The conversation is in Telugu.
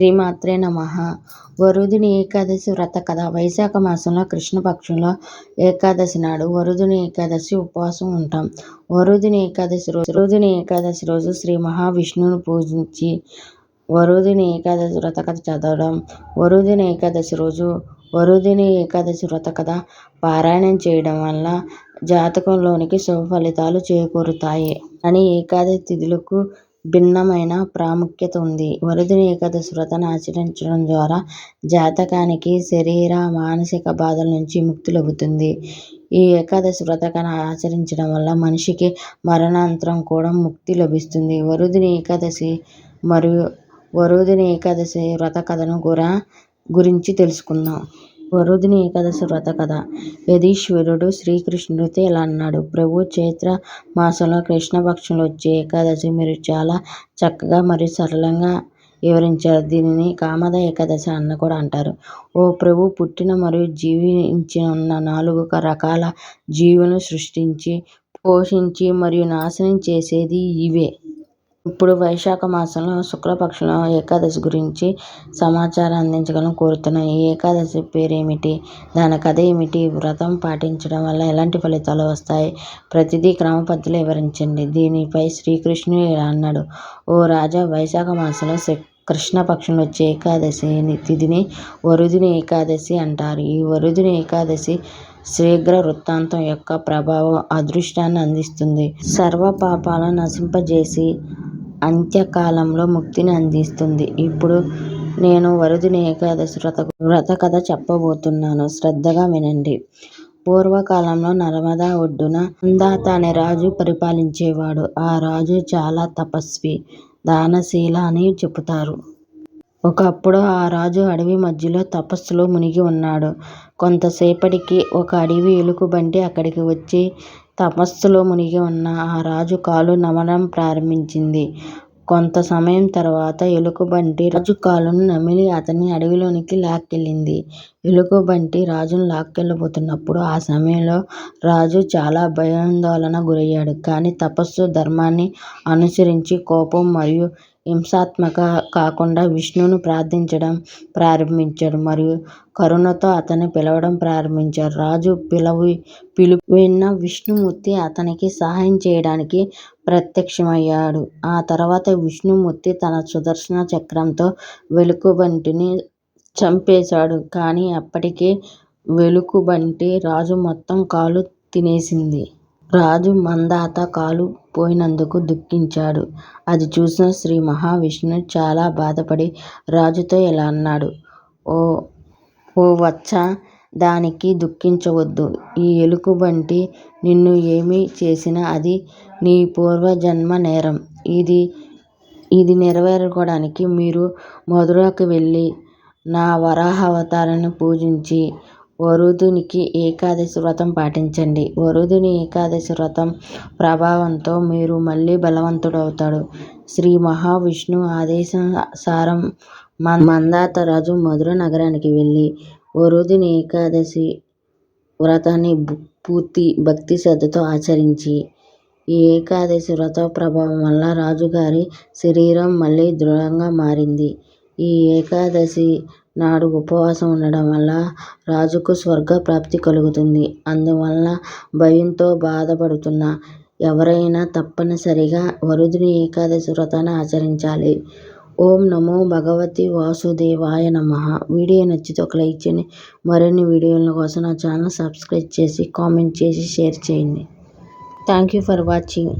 శ్రీమాత్రే నమః. వరుదిని ఏకాదశి వ్రత కథ. వైశాఖ మాసంలో కృష్ణపక్షంలో ఏకాదశి నాడు వరుదిని ఏకాదశి ఉపవాసం ఉంటాం. వరుదిని ఏకాదశి రోజు వరుదిని ఏకాదశి రోజు శ్రీ మహావిష్ణువును పూజించి వరుదిని ఏకాదశి వ్రత కథ చదవడం. వరుదిని ఏకాదశి రోజు వరుదిని ఏకాదశి వ్రత కథ పారాయణం చేయడం వల్ల జాతకంలోనికి శుభ ఫలితాలు చేకూరుతాయి. అని ఏకాదశి తిథులకు భిన్నమైన ప్రాముఖ్యత ఉంది. వరుదిని ఏకాదశి వ్రతాన్ని ఆచరించడం ద్వారా జాతకానికి శరీర మానసిక బాధల నుంచి ముక్తి లభిస్తుంది. ఈ ఏకాదశి వ్రతాన్ని ఆచరించడం వల్ల మనిషికి మరణాంతరం కూడా ముక్తి లభిస్తుంది. వరుదిని ఏకాదశి మరియు వరుదిని ఏకాదశి వ్రత కథను కూడా గురించి తెలుసుకుందాం. వరుదిని ఏకాదశి వ్రత కథ. యదీశ్వరుడు శ్రీకృష్ణుడితో ఇలా అన్నాడు ప్రభు చైత్ర మాసంలో కృష్ణపక్షంలో వచ్చే ఏకాదశి మీరు చాలా చక్కగా మరియు సరళంగా వివరించారు. దీనిని కామద ఏకాదశి అన్న కూడా అంటారు. ఓ ప్రభు పుట్టిన మరియు జీవించి ఉన్న నాలుగు రకాల జీవులను సృష్టించి పోషించి మరియు నాశనం చేసేది ఇవే. ఇప్పుడు వైశాఖ మాసంలో శుక్లపక్షంలో ఏకాదశి గురించి సమాచారం అందించగలను కోరుతున్నాను ఈ ఏకాదశి పేరేమిటి? దాని కథ ఏమిటి? వ్రతం పాటించడం వల్ల ఎలాంటి ఫలితాలు వస్తాయి? ప్రతిదీ క్రమపద్ధతిలో వివరించండి. దీనిపై శ్రీకృష్ణుడు ఇలా అన్నాడు. ఓ రాజా వైశాఖ మాసంలో కృష్ణపక్షంలో వచ్చే ఏకాదశి తిథిని వరుదిని ఏకాదశి అంటారు. ఈ వరుదిని ఏకాదశి శీఘ్ర వృత్తాంతం యొక్క ప్రభావం అదృష్టాన్ని అందిస్తుంది. సర్వ పాపాలను నశింపజేసి అంత్యకాలంలో ముక్తిని అందిస్తుంది. ఇప్పుడు నేను వరుదిని ఏకాదశి వ్రత వ్రత కథ చెప్పబోతున్నాను. శ్రద్ధగా వినండి. పూర్వకాలంలో నర్మదా ఒడ్డున మందాత అనే రాజు పరిపాలించేవాడు. ఆ రాజు చాలా తపస్వి దానశీల అని చెబుతారు ఒకప్పుడు ఆ రాజు అడవి మధ్యలో తపస్సులో మునిగి ఉన్నాడు. కొంతసేపటికి ఒక అడవి ఎలుగుబంటి అక్కడికి వచ్చి తపస్సులో మునిగి ఉన్న ఆ రాజు కాలు నమలడం ప్రారంభించింది. కొంత సమయం తర్వాత ఎలుగుబంటి రాజు కాలును నమిలి అతన్ని అడవిలోనికి లాక్కెళ్ళింది. ఎలుగుబంటి రాజును లాక్కెళ్ళబోతున్నప్పుడు ఆ సమయంలో రాజు చాలా భయాందోళనకు గురయ్యాడు. కానీ తపస్సు ధర్మాన్ని అనుసరించి కోపం మరియు హింసాత్మక కాకుండా విష్ణును ప్రార్థించడం ప్రారంభించాడు. మరియు కరుణతో అతన్ని పిలవడం ప్రారంభించారు రాజు పిలవి పిలుపు విన్న విష్ణుమూర్తి అతనికి సహాయం చేయడానికి ప్రత్యక్షమయ్యాడు. ఆ తర్వాత విష్ణుమూర్తి తన సుదర్శన చక్రంతో వెలుగుబంటిని చంపేశాడు. కానీ అప్పటికే వెలుగుబంటి రాజు మొత్తం కాలు తినేసింది. రాజు మందాత కాలు పోయినందుకు దుఃఖించాడు. అది చూసిన శ్రీ మహావిష్ణువు చాలా బాధపడి రాజుతో ఇలా అన్నాడు. ఓ ఓ వత్స దానికి దుఃఖించవద్దు. ఈ ఎలుగుబంటి నిన్ను ఏమి చేసినా అది నీ పూర్వజన్మ నేరం. ఇది ఇది నెరవేర్చుకోవడానికి మీరు మధురకు వెళ్ళి నా వరాహ అవతారాన్ని పూజించి వరుదునికి ఏకాదశి వ్రతం పాటించండి. వరుదుని ఏకాదశి వ్రతం ప్రభావంతో మీరు మళ్ళీ బలవంతుడవుతాడు శ్రీ మహావిష్ణువు ఆదేశానుసారం మందాత రాజు మధుర నగరానికి వెళ్ళి వరుదుని ఏకాదశి వ్రతాన్ని పూర్తి భక్తి శ్రద్ధతో ఆచరించి ఈ ఏకాదశి వ్రత ప్రభావం వల్ల రాజుగారి శరీరం మళ్ళీ దృఢంగా మారింది. ఈ ఏకాదశి నాడు ఉపవాసం ఉండడం వల్ల రాజుకు స్వర్గ ప్రాప్తి కలుగుతుంది. అందువలన భయంతో బాధపడుతున్న ఎవరైనా తప్పనిసరిగా వరుదిని ఏకాదశి వ్రతాన్ని ఆచరించాలి. ఓం నమో భగవతి వాసుదేవాయ నమః. వీడియో నచ్చితే ఒక లైక్ చేయండి. మరిన్ని వీడియోల కోసం నా ఛానల్ సబ్స్క్రైబ్ చేసి కామెంట్ చేసి షేర్ చేయండి. Thank you for watching.